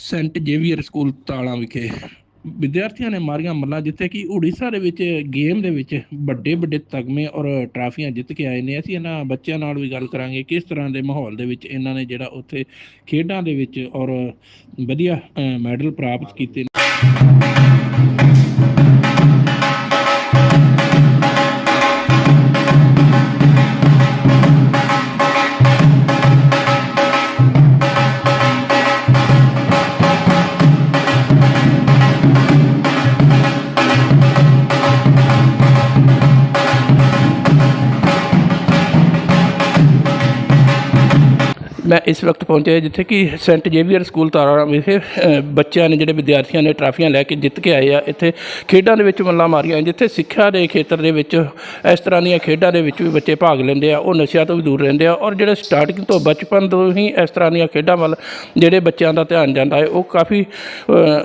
Saint Xavier school ਤਾਲਾਂ ਵਿਖੇ। ਵਿਦਿਆਰਥੀਆਂ ਨੇ ਮਾਰੀਆਂ ਮੱਲਾਂ ਜਿੱਥੇ ਕਿ ਉੜੀਸਾ ਦੇ ਵਿੱਚ ਗੇਮ ਦੇ ਵਿੱਚ ਵੱਡੇ ਵੱਡੇ ਤਗਮੇ ਔਰ ਟਰਾਫੀਆਂ ਜਿੱਤ ਕੇ ਆਏ ਨੇ। ਅਸੀਂ ਇਹਨਾਂ ਬੱਚਿਆਂ ਨਾਲ ਵੀ ਗੱਲ ਕਰਾਂਗੇ ਕਿਸ ਤਰ੍ਹਾਂ ਦੇ ਮਾਹੌਲ ਦੇ ਵਿੱਚ ਇਹਨਾਂ ਨੇ ਜਿਹੜਾ ਉੱਥੇ ਖੇਡਾਂ ਦੇ ਵਿੱਚ ਔਰ ਵਧੀਆ ਮੈਡਲ ਪ੍ਰਾਪਤ ਕੀਤੇ ਮੈਂ ਇਸ ਵਕਤ ਪਹੁੰਚਿਆ ਜਿੱਥੇ ਕਿ ਸੈਂਟ ਜੇਵੀਅਰ ਸਕੂਲ ਤਾਰਾ ਵਿਖੇ ਬੱਚਿਆਂ ਨੇ ਜਿਹੜੇ ਵਿਦਿਆਰਥੀਆਂ ਨੇ ਟਰਾਫੀਆਂ ਲੈ ਕੇ ਜਿੱਤ ਕੇ ਆਏ ਆ। ਇੱਥੇ ਖੇਡਾਂ ਦੇ ਵਿੱਚ ਮੱਲਾਂ ਮਾਰੀਆਂ ਜਿੱਥੇ ਸਿੱਖਿਆ ਦੇ ਖੇਤਰ ਦੇ ਵਿੱਚ ਇਸ ਤਰ੍ਹਾਂ ਦੀਆਂ ਖੇਡਾਂ ਦੇ ਵਿੱਚ ਵੀ ਬੱਚੇ ਭਾਗ ਲੈਂਦੇ ਆ, ਉਹ ਨਸ਼ਿਆਂ ਤੋਂ ਵੀ ਦੂਰ ਰਹਿੰਦੇ ਆ ਔਰ ਜਿਹੜੇ ਸਟਾਰਟਿੰਗ ਤੋਂ ਬਚਪਨ ਤੋਂ ਹੀ ਇਸ ਤਰ੍ਹਾਂ ਦੀਆਂ ਖੇਡਾਂ ਵੱਲ ਜਿਹੜੇ ਬੱਚਿਆਂ ਦਾ ਧਿਆਨ ਜਾਂਦਾ ਹੈ, ਉਹ ਕਾਫੀ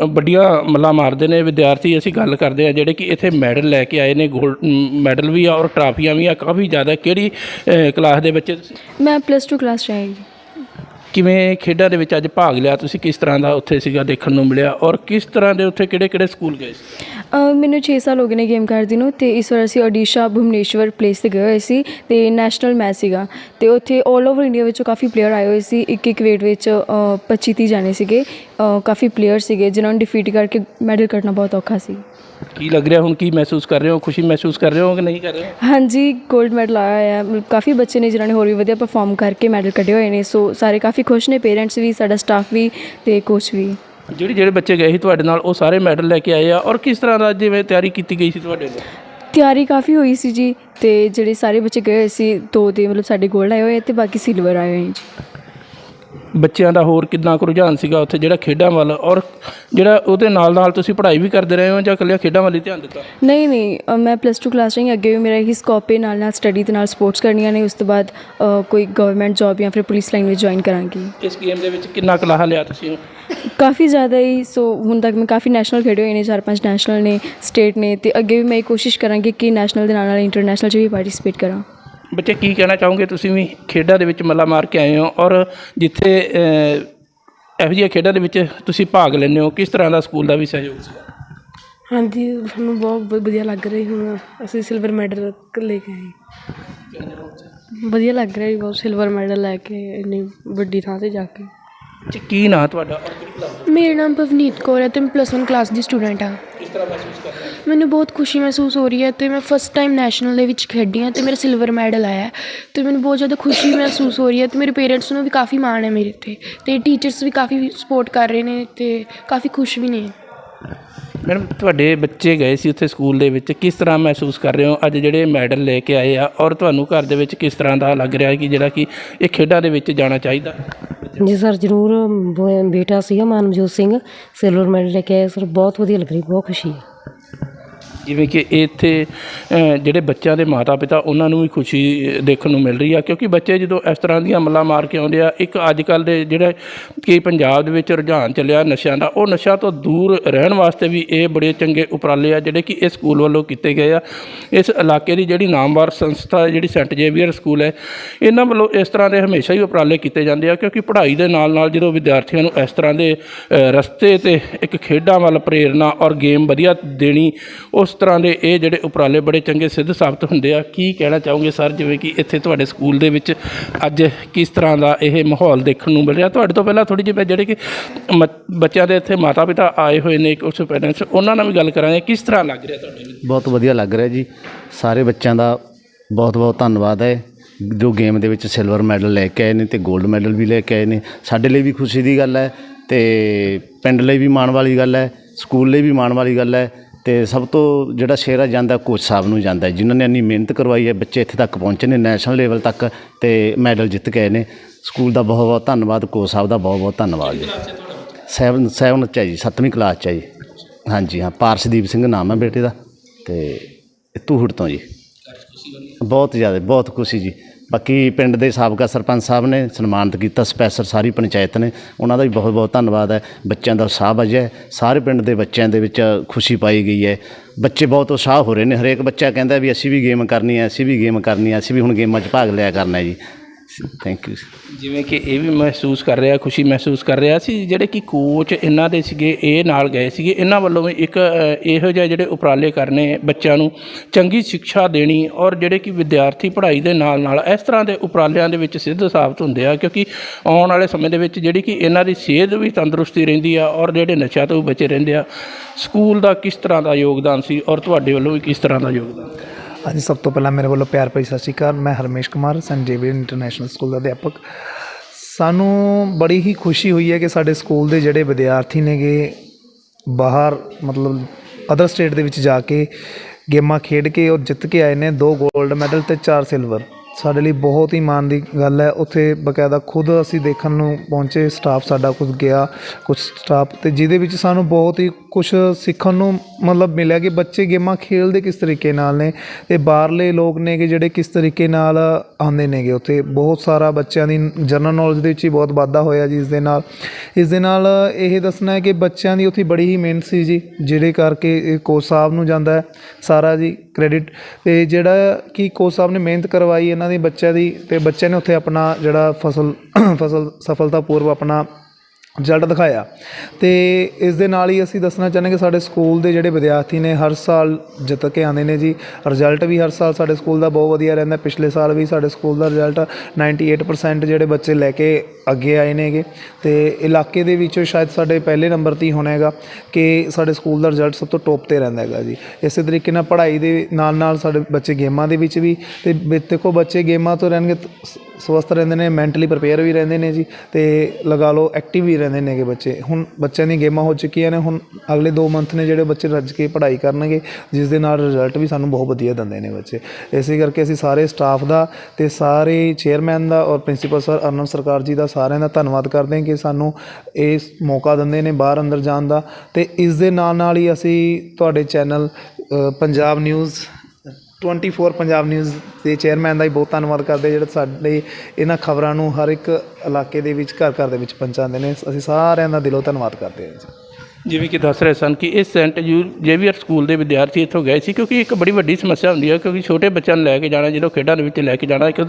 ਵੱਡੀਆਂ ਮੱਲਾਂ ਮਾਰਦੇ ਨੇ। ਵਿਦਿਆਰਥੀ ਅਸੀਂ ਗੱਲ ਕਰਦੇ ਆ ਜਿਹੜੇ ਕਿ ਇੱਥੇ ਮੈਡਲ ਲੈ ਕੇ ਆਏ ਨੇ ਗੋਲਡ ਮੈਡਲ ਵੀ ਆ ਔਰ ਟਰਾਫੀਆਂ ਵੀ ਆ। ਕਾਫੀ ਜ਼ਿਆਦਾ ਕਿਹੜੀ ਕਲਾਸ ਦੇ ਬੱਚੇ ਤੁਸੀਂ? ਮੈਂ ਪਲੱਸ 2 ਕਲਾਸ 'ਚ ਆਈ ਕਿਵੇਂ ਖੇਡਾਂ ਦੇ ਵਿੱਚ ਅੱਜ ਭਾਗ ਲਿਆ? ਤੁਸੀਂ ਕਿਸ ਤਰ੍ਹਾਂ ਦਾ ਉੱਥੇ ਸੀਗਾ ਦੇਖਣ ਨੂੰ ਮਿਲਿਆ? ਔਰ ਕਿਸ ਤਰ੍ਹਾਂ ਦੇ ਉੱਥੇ ਕਿਹੜੇ ਕਿਹੜੇ ਸਕੂਲ ਗਏ ਸੀ? ਮੈਨੂੰ 6 ਸਾਲ ਹੋ ਗਏ ਨੇ ਗੇਮ ਕਰਦੀ ਨੂੰ ਤੇ ਇਸ ਵਾਰ ਅਸੀਂ ਓਡੀਸ਼ਾ ਭੁਵਨੇਸ਼ਵਰ ਪਲੇਸ ਤੇ ਗਏ ਹੋਏ ਸੀ ਤੇ ਨੈਸ਼ਨਲ ਮੈਚ ਸੀਗਾ ਤੇ ਉੱਥੇ 올 ਓਵਰ ਇੰਡੀਆ ਵਿੱਚੋਂ ਕਾਫੀ ਪਲੇਅਰ ਆਏ ਹੋਏ ਸੀ। ਇੱਕ ਇੱਕ ਵੇਟ ਵਿੱਚ 25 30 ਜਾਣੇ ਸੀਗੇ। ਕਾਫੀ ਪਲੇਅਰ ਸੀਗੇ ਜਿਨ੍ਹਾਂ ਨੂੰ ਡਿਫੀਟ ਕਰਕੇ ਮੈਡਲ ਕੱਢਣਾ ਬਹੁਤ ਔਖਾ ਸੀ। ਕੀ ਲੱਗ ਰਿਹਾ ਹੁਣ? ਕੀ ਮਹਿਸੂਸ ਕਰ ਰਹੇ ਹੋ? ਖੁਸ਼ੀ ਮਹਿਸੂਸ ਕਰ ਰਹੇ ਹੋ ਕਿ ਨਹੀਂ ਕਰ ਰਹੇ ਹੋ? ਹਾਂਜੀ 골ਡ ਮੈਡਲ ਆਇਆ ਹੈ ਮਤਲਬ ਕਾਫੀ ਬੱਚੇ ਨੇ ਜਿਨ੍ਹਾਂ ਨੇ ਹੋਰ ਵੀ ਵਧੀਆ ਪਰਫਾਰਮ ਕਰਕੇ ਮੈਡਲ ਕੱਢੇ ਹੋਏ ਨੇ। ਸੋ ਸਾਰੇ ਕਾਫੀ ਖੁਸ਼ ਨੇ ਪੇਰੈਂਟਸ ਵੀ ਸਾਡਾ ਸਟਾਫ ਵੀ ਤੇ ਕੋਚ ਵੀ। ਜਿਹੜੇ ਜਿਹੜੇ ਬੱਚੇ ਗਏ ਸੀ ਤੁਹਾਡੇ ਨਾਲ ਉਹ ਸਾਰੇ ਮੈਡਲ ਲੈ ਕੇ ਆਏ ਆ। ਔਰ ਕਿਸ ਤਰ੍ਹਾਂ ਦਾ ਜਿਵੇਂ ਤਿਆਰੀ ਕੀਤੀ ਗਈ ਸੀ ਤੁਹਾਡੇ ਲਈ? ਤਿਆਰੀ ਕਾਫੀ ਹੋਈ ਸੀ ਜੀ ਤੇ ਜਿਹੜੇ ਸਾਰੇ ਬੱਚੇ ਗਏ ਹੋਏ ਸੀ ਦੋ ਦੇ ਮਤਲਬ ਸਾਡੇ ਗੋਲਡ ਆਏ ਹੋਏ ਤੇ ਬਾਕੀ ਸਿਲਵਰ ਆਏ ਹੋਏ ਜੀ। ਬੱਚਿਆਂ ਦਾ ਹੋਰ ਕਿੰਨਾ ਕੁ ਰੁਝਾਨ ਸੀਗਾ ਉੱਥੇ ਜਿਹੜਾ ਖੇਡਾਂ ਵੱਲ ਔਰ ਜਿਹੜਾ ਉਹਦੇ ਨਾਲ ਨਾਲ ਤੁਸੀਂ ਪੜ੍ਹਾਈ ਵੀ ਕਰਦੇ ਰਹੇ ਹੋ ਜਾਂ ਇਕੱਲੀਆਂ ਖੇਡਾਂ ਵੱਲ ਹੀ ਧਿਆਨ ਦਿੱਤਾ? ਨਹੀਂ ਨਹੀਂ ਅ, ਮੈਂ ਪਲੱਸ 2 ਕਲਾਸ ਰਹੀ ਅੱਗੇ ਵੀ ਮੇਰਾ ਇਹੀ ਸਕੋਪ ਹੈ ਨਾਲ ਨਾਲ ਸਟੱਡੀ ਦੇ ਨਾਲ ਸਪੋਰਟਸ ਕਰਨੀਆਂ ਨੇ ਉਸ ਤੋਂ ਬਾਅਦ ਅ, ਕੋਈ ਗਵਰਨਮੈਂਟ ਜੌਬ ਜਾਂ ਫਿਰ ਪੁਲਿਸ ਲਾਈਨ ਵਿੱਚ ਜੁਆਇਨ ਕਰਾਂਗੀ। ਇਸ ਗੇਮ ਦੇ ਵਿੱਚ ਕਿੰਨਾ ਕੁ ਲਾਹਾ ਲਿਆ ਤੁਸੀਂ ਕਾਫੀ ਜ਼ਿਆਦਾ ਹੀ ਸੋ ਹੁਣ ਤੱਕ ਮੈਂ ਕਾਫੀ ਨੈਸ਼ਨਲ ਖੇਡੇ ਹੋਏ ਨੇ ਚਾਰ ਪੰਜ ਨੈਸ਼ਨਲ ਨੇ ਸਟੇਟ ਨੇ ਤੇ ਅੱਗੇ ਵੀ ਮੈਂ ਇਹ ਕੋਸ਼ਿਸ਼ ਕਰਾਂਗੀ ਕਿ ਨੈਸ਼ਨਲ ਦੇ ਨਾਲ ਨਾਲ ਇੰਟਰਨੈਸ਼ਨਲ 'ਚ ਵੀ ਪਾਰਟਿਸਿਪੇਟ ਕਰਾਂ। ਬੱਚੇ ਕੀ ਕਹਿਣਾ ਚਾਹੋਗੇ? ਤੁਸੀਂ ਵੀ ਖੇਡਾਂ ਦੇ ਵਿੱਚ ਮੱਲਾ ਮਾਰ ਕੇ ਆਏ ਹੋ ਔਰ ਜਿੱਥੇ ਇਹੋ ਜਿਹੀਆਂ ਖੇਡਾਂ ਦੇ ਵਿੱਚ ਤੁਸੀਂ ਭਾਗ ਲੈਂਦੇ ਹੋ ਕਿਸ ਤਰ੍ਹਾਂ ਦਾ ਸਕੂਲ ਦਾ ਵੀ ਸਹਿਯੋਗ ਸੀ? ਹਾਂਜੀ ਸਾਨੂੰ ਬਹੁਤ ਵਧੀਆ ਲੱਗ ਰਿਹਾ ਹੁਣ। ਅਸੀਂ ਸਿਲਵਰ ਮੈਡਲ ਲੈ ਕੇ ਆਏ। ਵਧੀਆ ਲੱਗ ਰਿਹਾ ਜੀ ਬਹੁਤ ਸਿਲਵਰ ਮੈਡਲ ਲੈ ਕੇ ਇੰਨੀ ਵੱਡੀ ਥਾਂ ਤੇ ਜਾ ਕੇ। ਜੀ, ਕੀ ਨਾਂ ਤੁਹਾਡਾ? ਔਰ ਕਿਹੜੀ ਕਲਾਸ ਮੇਰਾ ਨਾਮ ਪਵਨੀਤ ਕੌਰ ਹੈ ਤੇ ਮੈਂ ਪਲੱਸ 1 ਕਲਾਸ ਦੀ ਸਟੂਡੈਂਟ ਹਾਂ। ਕਿਸ ਤਰ੍ਹਾਂ ਮਹਿਸੂਸ ਕਰ ਰਹੇ ਮੈਨੂੰ ਬਹੁਤ ਖੁਸ਼ੀ ਮਹਿਸੂਸ ਹੋ ਰਹੀ ਹੈ ਤੇ ਮੈਂ ਫਸਟ ਟਾਈਮ ਨੈਸ਼ਨਲ ਦੇ ਵਿੱਚ ਖੇਡੀ ਹਾਂ ਤੇ ਮੇਰਾ ਸਿਲਵਰ ਮੈਡਲ ਆਇਆ ਹੈ। ਤੇ ਮੈਨੂੰ ਬਹੁਤ ਜ਼ਿਆਦਾ ਖੁਸ਼ੀ ਮਹਿਸੂਸ ਹੋ ਰਹੀ ਹੈ ਤੇ ਮੇਰੇ ਪੇਰੈਂਟਸ ਨੂੰ ਵੀ ਕਾਫੀ ਮਾਣ ਹੈ ਮੇਰੇ ਤੇ ਤੇ ਟੀਚਰਸ ਵੀ ਕਾਫੀ ਸਪੋਰਟ ਕਰ ਰਹੇ ਨੇ ਤੇ ਕਾਫੀ ਖੁਸ਼ ਵੀ ਨੇ। ਮੈਡਮ, ਤੁਹਾਡੇ ਬੱਚੇ ਗਏ ਸੀ ਉੱਥੇ ਸਕੂਲ ਦੇ ਵਿੱਚ, ਕਿਸ ਤਰ੍ਹਾਂ ਮਹਿਸੂਸ ਕਰ ਰਹੇ ਹੋ? ਅੱਜ ਜਿਹੜੇ ਮੈਡਲ ਲੈ ਕੇ ਆਏ ਆ, ਔਰ ਤੁਹਾਨੂੰ ਘਰ ਦੇ ਵਿੱਚ ਕਿਸ ਤਰ੍ਹਾਂ ਦਾ ਲੱਗ ਰਿਹਾ ਕਿ ਜਿਹੜਾ ਕਿ ਇਹ ਖੇਡਾਂ ਦੇ ਵਿੱਚ ਜਾਣਾ ਚਾਹੀਦਾ? ਜੀ ਸਰ, ਜ਼ਰੂਰ ਬੇਟਾ ਸੀਗਾ ਮਾਨਵਜੋਤ ਸਿੰਘ, ਸਿਲਵਰ ਮੈਡਲ ਲੈ ਕੇ ਆਇਆ। ਸਰ, ਬਹੁਤ ਵਧੀਆ ਲੱਗ ਰਹੀ, ਬਹੁਤ ਖੁਸ਼ੀ ਹੈ। ਜਿਵੇਂ ਕਿ ਇੱਥੇ ਜਿਹੜੇ ਬੱਚਿਆਂ ਦੇ ਮਾਤਾ-ਪਿਤਾ, ਉਹਨਾਂ ਨੂੰ ਵੀ ਖੁਸ਼ੀ ਦੇਖਣ ਨੂੰ ਮਿਲ ਰਹੀ ਆ। ਕਿਉਂਕਿ ਬੱਚੇ ਜਦੋਂ ਇਸ ਤਰ੍ਹਾਂ ਦੀਆਂ ਅਮਲਾਂ ਮਾਰ ਕੇ ਆਉਂਦੇ ਆ, ਇੱਕ ਅੱਜ ਕੱਲ ਦੇ ਜਿਹੜੇ ਕਿ ਪੰਜਾਬ ਦੇ ਵਿੱਚ ਰੁਝਾਨ ਚੱਲਿਆ ਨਸ਼ਿਆਂ ਦਾ, ਉਹ ਨਸ਼ਿਆਂ ਤੋਂ ਦੂਰ ਰਹਿਣ ਵਾਸਤੇ ਵੀ ਇਹ ਬੜੇ ਚੰਗੇ ਉਪਰਾਲੇ ਆ, ਜਿਹੜੇ ਕਿ ਇਸ ਸਕੂਲ ਵੱਲੋਂ ਕੀਤੇ ਗਏ ਆ। ਇਸ ਇਲਾਕੇ ਦੀ ਜਿਹੜੀ ਨਾਮਵਰ ਸੰਸਥਾ, ਜਿਹੜੀ ਸੈਂਟ ਜੇਵੀਅਰ ਸਕੂਲ ਹੈ, ਇਹਨਾਂ ਵੱਲੋਂ ਇਸ ਤਰ੍ਹਾਂ ਦੇ ਹਮੇਸ਼ਾ ਹੀ ਉਪਰਾਲੇ ਕੀਤੇ ਜਾਂਦੇ ਆ, ਕਿਉਂਕਿ ਪੜ੍ਹਾਈ ਦੇ ਨਾਲ ਨਾਲ ਜਦੋਂ ਵਿਦਿਆਰਥੀਆਂ ਨੂੰ ਇਸ ਤਰ੍ਹਾਂ ਦੇ ਰਸਤੇ ਤੇ ਇੱਕ ਖੇਡਾਂ ਵੱਲ ਪ੍ਰੇਰਨਾ ਔਰ ਗੇਮ ਵਧੀਆ ਦੇਣੀ, ਉਸ ਉਸ ਤਰ੍ਹਾਂ ਦੇ ਇਹ ਜਿਹੜੇ ਉਪਰਾਲੇ ਬੜੇ ਚੰਗੇ ਸਿੱਧ ਸਾਬਤ ਹੁੰਦੇ ਆ, ਕੀ ਕਹਿਣਾ ਚਾਹੋਗੇ ਸਰ? ਜਿਵੇਂ ਕਿ ਇੱਥੇ ਤੁਹਾਡੇ ਸਕੂਲ ਦੇ ਵਿੱਚ ਅੱਜ ਕਿਸ ਤਰ੍ਹਾਂ ਦਾ ਇਹ ਮਾਹੌਲ ਦੇਖਣ ਨੂੰ ਮਿਲ ਰਿਹਾ? ਤੁਹਾਡੇ ਤੋਂ ਪਹਿਲਾਂ ਥੋੜੀ ਜਿਹੀ ਮੈਂ ਜਿਹੜੇ ਕਿ ਮ- ਬੱਚਿਆਂ ਦੇ ਇੱਥੇ ਮਾਤਾ ਪਿਤਾ ਆਏ ਹੋਏ ਨੇ ਕੁਝ ਪੇਰੈਂਟਸ ਉਹਨਾਂ ਨਾਲ ਵੀ ਗੱਲ ਕਰਾਂਗੇ। ਕਿਸ ਤਰ੍ਹਾਂ ਲੱਗ ਰਿਹਾ ਤੁਹਾਡੇ ਲਈ? ਬਹੁਤ ਵਧੀਆ ਲੱਗ ਰਿਹਾ ਜੀ। ਸਾਰੇ ਬੱਚਿਆਂ ਦਾ ਬਹੁਤ ਬਹੁਤ ਧੰਨਵਾਦ ਹੈ। ਜੋ ਗੇਮ ਦੇ ਵਿੱਚ ਸਿਲਵਰ ਮੈਡਲ ਲੈ ਕੇ ਆਏ ਨੇ ਤੇ 골ਡ ਮੈਡਲ ਵੀ ਲੈ ਕੇ ਆਏ ਨੇ। ਸਾਡੇ ਲਈ ਵੀ ਖੁਸ਼ੀ ਦੀ ਗੱਲ ਹੈ ਤੇ ਪਿੰਡ ਲਈ ਵੀ ਮਾਣ ਵਾਲੀ ਗੱਲ ਹੈ, ਸਕੂਲ ਲਈ ਵੀ ਮਾਣ ਵਾਲੀ ਗੱਲ ਹੈ। ਤੇ ਸਭ ਤੋਂ ਜਿਹੜਾ ਸ਼ੇਰਾ ਜਾਂਦਾ, ਕੋਚ ਸਾਹਿਬ ਨੂੰ ਜਾਂਦਾ ਜਿਨ੍ਹਾਂ ਨੇ ਇੰਨੀ ਮਿਹਨਤ ਕਰਵਾਈ ਹੈ, ਬੱਚੇ ਇੱਥੇ ਤੱਕ ਪਹੁੰਚੇ ਨੇ ਨੈਸ਼ਨਲ ਲੈਵਲ ਤੱਕ ਤੇ ਮੈਡਲ ਜਿੱਤ ਕੇ ਆਏ ਨੇ। ਸਕੂਲ ਦਾ ਬਹੁਤ ਬਹੁਤ ਧੰਨਵਾਦ, ਕੋਚ ਸਾਹਿਬ ਦਾ ਬਹੁਤ ਬਹੁਤ ਧੰਨਵਾਦ ਜੀ। ਸੈਵਨ ਸੈਵਨ ਚ ਹੈ ਜੀ, ਸੱਤਵੀਂ ਕਲਾਸ ਚ ਹੈ ਜੀ। ਹਾਂਜੀ, ਹਾਂ, ਪਾਰਸ਼ਦੀਪ ਸਿੰਘ ਨਾਮ ਹੈ ਬੇਟੇ ਦਾ ਤੇ ਧੂਹੜ ਤੋਂ ਜੀ। ਬਹੁਤ ਜ਼ਿਆਦਾ, ਬਹੁਤ ਖੁਸ਼ੀ ਜੀ। ਬਾਕੀ ਪਿੰਡ ਦੇ ਸਾਬਕਾ ਸਰਪੰਚ ਸਾਹਿਬ ਨੇ ਸਨਮਾਨਿਤ ਕੀਤਾ, ਸਪੈਸ਼ਲ ਸਾਰੀ ਪੰਚਾਇਤ ਨੇ। ਉਹਨਾਂ ਦਾ ਵੀ ਬਹੁਤ ਬਹੁਤ ਧੰਨਵਾਦ ਹੈ। ਬੱਚਿਆਂ ਦਾ ਉਤਸ਼ਾਹ ਵਜਿਆ ਸਾਰੇ ਪਿੰਡ ਦੇ ਬੱਚਿਆਂ ਦੇ ਵਿੱਚ ਖੁਸ਼ੀ ਪਾਈ ਗਈ ਹੈ। ਬੱਚੇ ਬਹੁਤ ਉਤਸ਼ਾਹ ਹੋ ਰਹੇ ਨੇ। ਹਰੇਕ ਬੱਚਾ ਕਹਿੰਦਾ ਵੀ ਅਸੀਂ ਵੀ ਗੇਮ ਕਰਨੀ ਹੈ, ਅਸੀਂ ਵੀ ਗੇਮ ਕਰਨੀ ਹੈ, ਅਸੀਂ ਵੀ ਹੁਣ ਗੇਮਾਂ 'ਚ ਭਾਗ ਲਿਆ ਕਰਨਾ ਹੈ ਜੀ। ਥੈਂਕ ਯੂ ਜਿਵੇਂ ਕਿ ਇਹ ਵੀ ਮਹਿਸੂਸ ਕਰ ਰਿਹਾ ਖੁਸ਼ੀ ਮਹਿਸੂਸ ਕਰ ਰਿਹਾ ਸੀ ਜਿਹੜੇ ਕਿ ਕੋਚ ਇਹਨਾਂ ਦੇ ਸੀਗੇ ਇਹ ਨਾਲ ਗਏ ਸੀਗੇ ਇਹਨਾਂ ਵੱਲੋਂ ਵੀ ਇੱਕ ਅ, ਇਹੋ ਜਿਹੇ ਜਿਹੜੇ ਉਪਰਾਲੇ ਕਰਨੇ ਬੱਚਿਆਂ ਨੂੰ ਚੰਗੀ ਸਿੱਖਿਆ ਦੇਣੀ ਔਰ ਜਿਹੜੇ ਕਿ ਵਿਦਿਆਰਥੀ ਪੜ੍ਹਾਈ ਦੇ ਨਾਲ ਨਾਲ ਇਸ ਤਰ੍ਹਾਂ ਦੇ ਉਪਰਾਲਿਆਂ ਦੇ ਵਿੱਚ ਸਿੱਧ ਸਾਬਤ ਹੁੰਦੇ ਆ ਕਿਉਂਕਿ ਆਉਣ ਵਾਲੇ ਸਮੇਂ ਦੇ ਵਿੱਚ ਜਿਹੜੀ ਕਿ ਇਹਨਾਂ ਦੀ ਸਿਹਤ ਵੀ ਤੰਦਰੁਸਤੀ ਰਹਿੰਦੀ ਆ ਔਰ ਜਿਹੜੇ ਨਸ਼ਿਆਂ ਤੋਂ ਵੀ ਬਚੇ ਰਹਿੰਦੇ ਆ ਸਕੂਲ ਦਾ ਕਿਸ ਤਰ੍ਹਾਂ ਦਾ ਯੋਗਦਾਨ ਸੀ ਔਰ ਤੁਹਾਡੇ ਵੱਲੋਂ ਵੀ ਕਿਸ ਤਰ੍ਹਾਂ ਦਾ ਯੋਗਦਾਨ? ਹਾਂਜੀ, ਸਭ ਤੋਂ ਪਹਿਲਾਂ ਮੇਰੇ ਵੱਲੋਂ ਪਿਆਰ ਭਰੀ ਸਤਿ ਸ਼੍ਰੀ ਅਕਾਲ। ਮੈਂ Harmesh Kumar Saint Xavier international school ਦਾ ਅਧਿਆਪਕ। ਸਾਨੂੰ ਬੜੀ ਹੀ ਖੁਸ਼ੀ ਹੋਈ ਹੈ ਕਿ ਸਾਡੇ ਸਕੂਲ ਦੇ ਜਿਹੜੇ ਵਿਦਿਆਰਥੀ ਨੇਗੇ, ਬਾਹਰ ਮਤਲਬ ਅਦਰ ਸਟੇਟ ਦੇ ਵਿੱਚ ਜਾ ਕੇ ਗੇਮਾਂ ਖੇਡ ਕੇ ਔਰ ਜਿੱਤ ਕੇ ਆਏ ਨੇ। ਦੋ 골ਡ ਮੈਡਲ ਤੇ ਚਾਰ ਸਿਲਵਰ ਸਾਡੇ ਲਈ ਬਹੁਤ ਹੀ ਮਾਣ ਦੀ ਗੱਲ ਹੈ। ਉੱਥੇ ਬਕਾਇਦਾ ਖੁਦ ਅਸੀਂ ਦੇਖਣ ਨੂੰ ਪਹੁੰਚੇ ਸਟਾਫ ਸਾਡਾ ਕੁਝ ਗਿਆ ਕੁਝ ਸਟਾਫ ਤੇ ਜਿਹਦੇ ਵਿੱਚ ਸਾਨੂੰ ਬਹੁਤ ਹੀ ਕੁਝ ਸਿੱਖਣ ਨੂੰ ਮਤਲਬ ਮਿਲਿਆ ਕਿ ਬੱਚੇ ਗੇਮਾਂ ਖੇਡਦੇ ਕਿਸ ਤਰੀਕੇ ਨਾਲ ਨੇ ਤੇ ਬਾਹਰਲੇ ਲੋਕ ਨੇ ਕਿ ਜਿਹੜੇ ਕਿਸ ਤਰੀਕੇ ਨਾਲ ਆਉਂਦੇ ਨੇਗੇ। ਉੱਥੇ ਬਹੁਤ ਸਾਰਾ ਬੱਚਿਆਂ ਦੀ ਜਨਰਲ ਨੌਲੇਜ ਦੇ ਵਿੱਚ ਹੀ ਬਹੁਤ ਵਾਧਾ ਹੋਇਆ ਜੀ ਇਸ ਦੇ ਨਾਲ। ਇਸ ਦੇ ਨਾਲ ਇਹ ਦੱਸਣਾ ਹੈ ਕਿ ਬੱਚਿਆਂ ਦੀ ਉੱਥੇ ਬੜੀ ਹੀ ਮਿਹਨਤ ਸੀ ਜੀ ਜਿਹੜੇ ਕਰਕੇ ਇਹ ਕੋਚ ਸਾਹਿਬ ਨੂੰ ਜਾਂਦਾ ਹੈ। ਸਾਰਾ ਜੀ ਕ੍ਰੈਡਿਟ ਅਤੇ ਜਿਹੜਾ ਕਿ ਕੋਚ ਸਾਹਿਬ ਨੇ ਮਿਹਨਤ ਕਰਵਾਈ ਇਹਨਾਂ ਦੀ ਬੱਚਿਆਂ ਦੀ ਅਤੇ ਬੱਚਿਆਂ ਨੇ ਉੱਥੇ ਆਪਣਾ ਜਿਹੜਾ ਫਸਲ ਫਸਲ ਸਫਲਤਾਪੂਰਵ ਆਪਣਾ ਰਿਜ਼ਲਟ ਦਿਖਾਇਆ। ਤੇ ਇਸ ਦੇ ਨਾਲ ਹੀ ਅਸੀਂ ਦੱਸਣਾ ਚਾਹੁੰਦੇ ਕਿ ਸਾਡੇ ਸਕੂਲ ਦੇ ਜਿਹੜੇ ਵਿਦਿਆਰਥੀ ਨੇ ਹਰ ਸਾਲ ਜਿੱਤ ਕੇ ਆਉਂਦੇ ਨੇ ਜੀ। ਰਿਜ਼ਲਟ ਵੀ ਹਰ ਸਾਲ ਸਾਡੇ ਸਕੂਲ ਦਾ ਬਹੁਤ ਵਧੀਆ ਰਹਿੰਦਾ। ਪਿਛਲੇ ਸਾਲ ਵੀ ਸਾਡੇ ਸਕੂਲ ਦਾ ਰਿਜ਼ਲਟ 98% ਜਿਹੜੇ ਬੱਚੇ ਲੈ ਕੇ ਅੱਗੇ ਆਏ ਨੇਗੇ। ਤੇ ਇਲਾਕੇ ਦੇ ਵਿੱਚੋਂ ਸ਼ਾਇਦ ਸਾਡੇ ਪਹਿਲੇ ਨੰਬਰ ਤੇ ਹੀ ਹੋਣਾ ਹੈਗਾ ਕਿ ਸਾਡੇ ਸਕੂਲ ਦਾ ਰਿਜ਼ਲਟ ਸਭ ਤੋਂ ਟੌਪ ਤੇ ਰਹਿੰਦਾ ਹੈਗਾ ਜੀ। ਇਸੇ ਤਰੀਕੇ ਨਾਲ ਪੜ੍ਹਾਈ ਦੇ ਨਾਲ ਨਾਲ ਸਾਡੇ ਬੱਚੇ ਗੇਮਾਂ ਦੇ ਵਿੱਚ ਵੀ ਤੇ ਦੇਖੋ ਬੱਚੇ ਗੇਮਾਂ ਤੋਂ ਰਹਿਣਗੇ ਸਵਸਥ ਰਹਿੰਦੇ ਨੇ ਮੈਂਟਲੀ ਪ੍ਰਪੇਅਰ ਵੀ ਰਹਿੰਦੇ ਨੇ ਜੀ ਤੇ ਲਗਾ ਲਓ ਐਕਟਿਵ ਵੀ ਰਹਿੰਦੇ ਨੇਗੇ ਬੱਚੇ। ਹੁਣ ਬੱਚਿਆਂ ਦੀਆਂ ਗੇਮਾਂ ਹੋ ਚੁੱਕੀਆਂ ਨੇ, ਹੁਣ ਅਗਲੇ 2 ਮੰਥ ਨੇ ਜਿਹੜੇ ਬੱਚੇ ਰੱਜ ਕੇ ਪੜ੍ਹਾਈ ਕਰਨਗੇ, ਜਿਸ ਦੇ ਨਾਲ ਰਿਜ਼ਲਟ ਵੀ ਸਾਨੂੰ ਬਹੁਤ ਵਧੀਆ ਦਿੰਦੇ ਨੇ ਬੱਚੇ। ਇਸੇ ਕਰਕੇ ਅਸੀਂ ਸਾਰੇ ਸਟਾਫ ਦਾ ਤੇ ਸਾਰੇ ਚੇਅਰਮੈਨ ਦਾ ਔਰ ਪ੍ਰਿੰਸੀਪਲ ਸਰ ਅਰਨਵ ਸਰਕਾਰ ਜੀ ਦਾ ਸਾਰਿਆਂ ਦਾ ਧੰਨਵਾਦ ਕਰਦੇ ਹਾਂ ਕਿ ਸਾਨੂੰ ਇਸ ਮੌਕਾ ਦਿੰਦੇ ਨੇ ਬਾਹਰ ਅੰਦਰ ਜਾਣ ਦਾ। ਤੇ ਇਸ ਦੇ ਨਾਲ ਨਾਲ ਹੀ ਅਸੀਂ ਤੁਹਾਡੇ channel Punjab news 24 Punjab news ਦੇ ਚੇਅਰਮੈਨ ਦਾ ਹੀ ਬਹੁਤ ਧੰਨਵਾਦ ਕਰਦੇ ਜਿਹੜੇ ਸਾਡੇ ਇਹਨਾਂ ਖਬਰਾਂ ਨੂੰ ਹਰ ਇੱਕ ਇਲਾਕੇ ਦੇ ਵਿੱਚ ਘਰ ਘਰ ਦੇ ਵਿੱਚ ਪਹੁੰਚਾਉਂਦੇ ਨੇ। ਅਸੀਂ ਸਾਰਿਆਂ ਦਾ ਦਿਲੋਂ ਧੰਨਵਾਦ ਕਰਦੇ ਹਾਂ ਜੀ। ਜਿਵੇਂ ਕਿ ਦੱਸ ਰਹੇ ਸਨ ਕਿ ਇਹ ਸੈਂਟ ਜੂ ਜੇਵੀਅਰ ਸਕੂਲ ਦੇ ਵਿਦਿਆਰਥੀ ਇੱਥੋਂ ਗਏ ਸੀ ਕਿਉਂਕਿ ਇੱਕ ਬੜੀ ਵੱਡੀ ਸਮੱਸਿਆ ਹੁੰਦੀ ਹੈ ਕਿਉਂਕਿ ਛੋਟੇ ਬੱਚਿਆਂ ਨੂੰ ਲੈ ਕੇ ਜਾਣਾ ਜਦੋਂ ਖੇਡਾਂ ਦੇ ਵਿੱਚ ਲੈ ਕੇ ਜਾਣਾ ਇੱਕ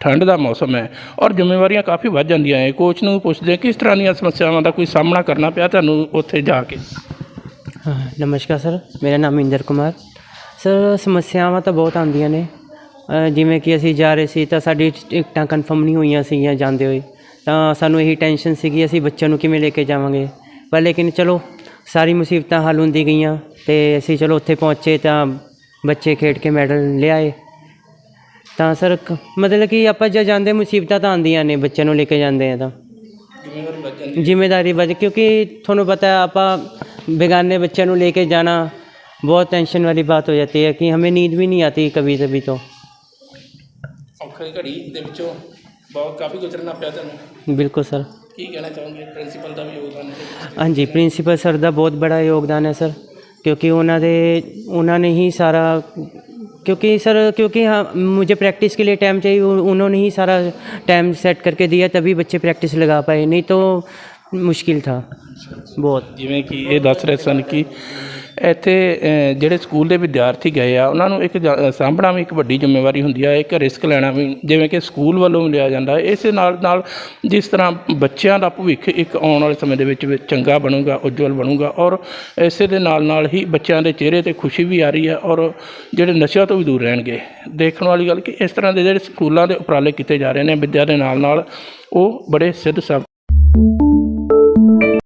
ਠੰਡ ਦਾ ਮੌਸਮ ਹੈ ਔਰ ਜ਼ਿੰਮੇਵਾਰੀਆਂ ਕਾਫੀ ਵੱਧ ਜਾਂਦੀਆਂ ਹੈ ਕੋਚ ਨੂੰ ਪੁੱਛਦੇ ਕਿਸ ਤਰ੍ਹਾਂ ਦੀਆਂ ਸਮੱਸਿਆਵਾਂ ਦਾ ਕੋਈ ਸਾਹਮਣਾ ਕਰਨਾ ਪਿਆ ਤੁਹਾਨੂੰ ਉੱਥੇ ਜਾ ਕੇ? ਹਾਂ ਨਮਸਕਾਰ ਸਰ ਮੇਰਾ ਨਾਮ ਇੰਦਰ ਕੁਮਾਰ। ਸਰ ਸਮੱਸਿਆਵਾਂ ਤਾਂ ਬਹੁਤ ਆਉਂਦੀਆਂ ਨੇ। ਜਿਵੇਂ ਕਿ ਅਸੀਂ ਜਾ ਰਹੇ ਸੀ ਤਾਂ ਸਾਡੀ ਟਿਕਟਾਂ ਕਨਫਰਮ ਨਹੀਂ ਹੋਈਆਂ ਸੀਗੀਆਂ ਜਾਂਦੇ ਹੋਏ। ਤਾਂ ਸਾਨੂੰ ਇਹੀ ਟੈਨਸ਼ਨ ਸੀਗੀ ਅਸੀਂ ਬੱਚਿਆਂ ਨੂੰ ਕਿਵੇਂ ਲੈ ਕੇ ਜਾਵਾਂਗੇ। ਪਰ ਲੇਕਿਨ ਚਲੋ ਸਾਰੀ ਮੁਸੀਬਤਾਂ ਹੱਲ ਹੁੰਦੀ ਗਈਆਂ ਤੇ ਅਸੀਂ ਚਲੋ ਉੱਥੇ ਪਹੁੰਚੇ ਤਾਂ ਬੱਚੇ ਖੇਡ ਕੇ ਮੈਡਲ ਲਿਆਏ ਤਾਂ ਸਰ ਮਤਲਬ ਕਿ ਆਪਾਂ ਜੇ ਜਾਂਦੇ ਮੁਸੀਬਤਾਂ ਤਾਂ ਆਉਂਦੀਆਂ ਨੇ ਬੱਚਿਆਂ ਨੂੰ ਲੈ ਕੇ ਜਾਂਦੇ ਆ ਤਾਂ। ਜ਼ਿੰਮੇਵਾਰੀ ਵਜ ਕਿਉਂਕਿ ਤੁਹਾਨੂੰ ਪਤਾ ਆਪਾਂ ਬੇਗਾਨੇ ਬੱਚਿਆਂ ਨੂੰ ਲੈ ਕੇ ਜਾਣਾ बहुत टेंशन वाली बात हो जाती है कि हमें नींद भी नहीं आती कभी कभी तो ਔਖੀ ਘੜੀ ਦੇ ਵਿੱਚੋਂ ਬਹੁਤ ਕਾਫੀ ਗੁਜ਼ਰਨਾ ਪਿਆ ਤੁਹਾਨੂੰ बिल्कुल सर ਕੀ ਕਹਿਣਾ ਚਾਹੋਗੇ ਪ੍ਰਿੰਸੀਪਲ ਦਾ ਵੀ ਯੋਗਦਾਨ ਹੈ हाँ जी प्रिंसिपल सर ਦਾ ਬਹੁਤ ਬੜਾ ਯੋਗਦਾਨ ਹੈ ਸਰ ਕਿਉਂਕਿ ਉਹਨਾਂ ਦੇ ਉਹਨਾਂ ने ही सारा क्योंकि सर क्योंकि हाँ मुझे प्रैक्टिस के लिए टाइम चाहिए उ- उन्होंने ही सारा टाइम सेट करके दिया तभी बच्चे प्रैक्टिस लगा पाए नहीं तो मुश्किल था बहुत ਜਿਵੇਂ ਕਿ ਇਹ ਦੱਸ ਰਹੇ ਸਨ ਕਿ ਇੱਥੇ ਜਿਹੜੇ ਸਕੂਲ ਦੇ ਵਿਦਿਆਰਥੀ ਗਏ ਆ, ਉਹਨਾਂ ਨੂੰ ਇੱਕ ਜਾ- ਸਾਂਭਣਾ ਵੀ ਇੱਕ ਵੱਡੀ ਜ਼ਿੰਮੇਵਾਰੀ ਹੁੰਦੀ ਆ, ਇੱਕ ਰਿਸਕ ਲੈਣਾ ਵੀ, ਜਿਵੇਂ ਕਿ ਸਕੂਲ ਵੱਲੋਂ ਵੀ ਲਿਆ ਜਾਂਦਾ। ਹੈ ਇਸੇ ਨਾਲ ਨਾਲ ਜਿਸ ਤਰ੍ਹਾਂ ਬੱਚਿਆਂ ਦਾ ਭਵਿੱਖ ਇੱਕ ਆਉਣ ਵਾਲੇ ਸਮੇਂ ਦੇ ਵਿੱਚ ਚੰਗਾ ਬਣੂਗਾ, ਉਜਵਲ ਬਣੂਗਾ, ਔਰ ਇਸੇ ਦੇ ਨਾਲ ਨਾਲ ਹੀ ਬੱਚਿਆਂ ਦੇ ਚਿਹਰੇ ਤੇ ਖੁਸ਼ੀ ਵੀ ਆ ਰਹੀ ਹੈ ਔਰ ਜਿਹੜੇ ਨਸ਼ਿਆਂ ਤੋਂ ਵੀ ਦੂਰ ਰਹਿਣਗੇ। ਦੇਖਣ ਵਾਲੀ ਗੱਲ ਕਿ ਇਸ ਤਰ੍ਹਾਂ ਦੇ ਜਿਹੜੇ ਸਕੂਲਾਂ ਦੇ ਉਪਰਾਲੇ ਕੀਤੇ ਜਾ ਰਹੇ ਨੇ, ਵਿੱਦਿਆ ਦੇ ਨਾਲ ਨਾਲ ਉਹ ਬੜੇ ਸਿੱਧ ਸਾਬਤ